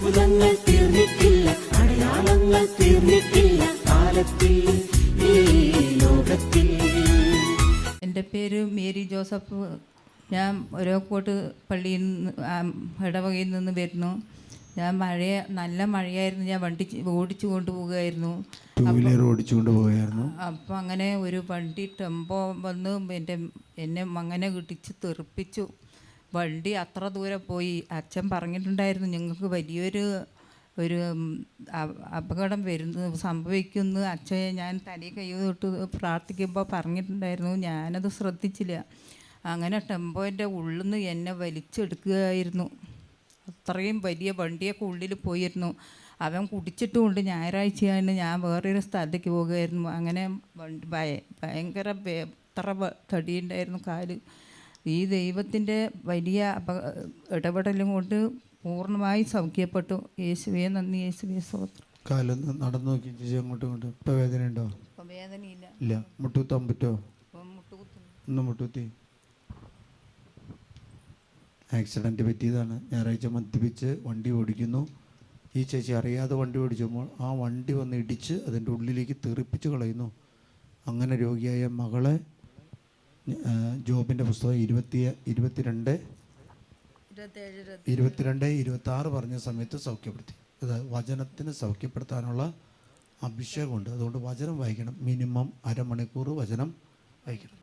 അത്ഭുതങ്ങൾ തീർന്നിട്ടില്ല അടയാളങ്ങൾ തീർന്നിട്ടില്ല കാലത്തിൽ ഈ ലോകത്തിൽ. എന്റെ പേര് മേരി ജോസഫ്. ഞാൻ ഒരോക്കോട്ട് പള്ളിയിൽ നിന്ന് ഇടവകയിൽ നിന്ന് വരുന്നു. ഞാൻ മഴയ നല്ല മഴയായിരുന്നു. ഞാൻ വണ്ടി ഓടിച്ചു കൊണ്ടുപോകുകയായിരുന്നു ടൂ വീലർ ഓടിച്ചുകൊണ്ട് പോവുകയായിരുന്നു. അപ്പം അങ്ങനെ ഒരു വണ്ടി ടെമ്പോ വന്ന് എന്റെ എന്നെ അങ്ങനെ ഇടിച്ച് തെറിപ്പിച്ചു. വണ്ടി അത്ര ദൂരെ പോയി. അച്ഛൻ പറഞ്ഞിട്ടുണ്ടായിരുന്നു ഞങ്ങൾക്ക് വലിയൊരു ഒരു അപകടം വരുന്നു സംഭവിക്കുന്നു. അച്ഛൻ ഞാൻ തലയിൽ കൈ തൊട്ട് പ്രാർത്ഥിക്കുമ്പോൾ പറഞ്ഞിട്ടുണ്ടായിരുന്നു ഞാനത് ശ്രദ്ധിച്ചില്ല. അങ്ങനെ ടെമ്പോന്റെ ഉള്ളിൽ നിന്ന് എന്നെ വലിച്ചെടുക്കുകയായിരുന്നു. അത്രയും വലിയ വണ്ടിയൊക്കെ ഉള്ളിൽ പോയിരുന്നു. അവൻ കുടിച്ചിട്ടുമുണ്ട് ഞായറാഴ്ചയാണ് ഞാൻ വേറൊരു സ്ഥലത്തേക്ക് പോകുമായിരുന്നു അങ്ങനെ ഭയങ്കര എത്ര തടിയുണ്ടായിരുന്നു കാൽ. ഈ ദൈവത്തിന്റെ വലിയ അപ ഇടപെടലും കൊണ്ട് പൂർണമായി സൗഖ്യപ്പെട്ടു. യേശുവേ നന്ദി യേശുവേ സ്തോത്രം. കാലൊന്ന് നടന്നു നോക്കി ചേച്ചി അങ്ങോട്ടും ഇങ്ങോട്ടും. ഇപ്പം വേദന ഉണ്ടോ? വേദനയില്ല. ഇല്ല. മുട്ടുകുത്താൻ പറ്റുമോ? ഒന്ന് മുട്ടുകുത്തി. ആക്സിഡന്റ് പറ്റിയതാണ്. ഞായറാഴ്ച മദ്യപിച്ച് വണ്ടി ഓടിക്കുന്നു. ഈ ചേച്ചി അറിയാതെ വണ്ടി ഓടിച്ചപ്പോൾ ആ വണ്ടി വന്ന് ഇടിച്ച് അതിന്റെ ഉള്ളിലേക്ക് തെറിപ്പിച്ച് കളയുന്നു. അങ്ങനെ രോഗിയായ മകളെ ജോബിന്റെ പുസ്തകം ഇരുപത്തി ഇരുപത്തിരണ്ട് ഇരുപത്തിരണ്ട് ഇരുപത്തി ആറ് പറഞ്ഞ സമയത്ത് സൗഖ്യപ്പെടുത്തി. അത് വചനത്തിന് സൗഖ്യപ്പെടുത്താനുള്ള അഭിഷേകമുണ്ട്. അതുകൊണ്ട് വചനം വായിക്കണം. മിനിമം അരമണിക്കൂർ വചനം വായിക്കണം.